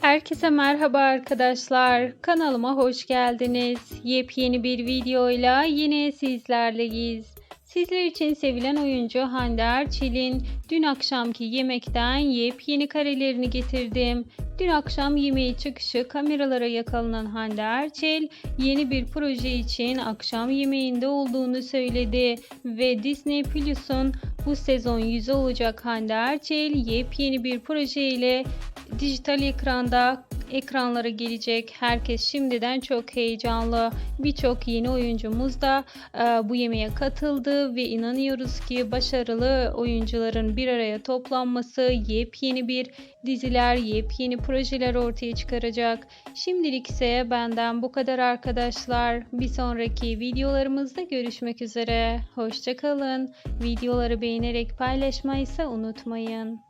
Herkese merhaba arkadaşlar. Kanalıma hoş geldiniz. Yepyeni bir videoyla yine sizlerleyiz. Sizler için sevilen oyuncu Hande Erçel'in dün akşamki yemekten yepyeni karelerini getirdim. Dün akşam yemeği çıkışı kameralara yakalanan Hande Erçel yeni bir proje için akşam yemeğinde olduğunu söyledi ve Disney Plus'un bu sezon yüzü olacak Hande Erçel yepyeni bir proje ile dijital ekranda ekranlara gelecek. Herkes şimdiden çok heyecanlı. Birçok yeni oyuncumuz da e, bu yemeğe katıldı ve inanıyoruz ki başarılı oyuncuların bir araya toplanması yepyeni bir diziler, yepyeni projeler ortaya çıkaracak. Şimdilik ise benden bu kadar arkadaşlar. Bir sonraki videolarımızda görüşmek üzere. Hoşçakalın. Videoları beğenerek paylaşmayı ise unutmayın.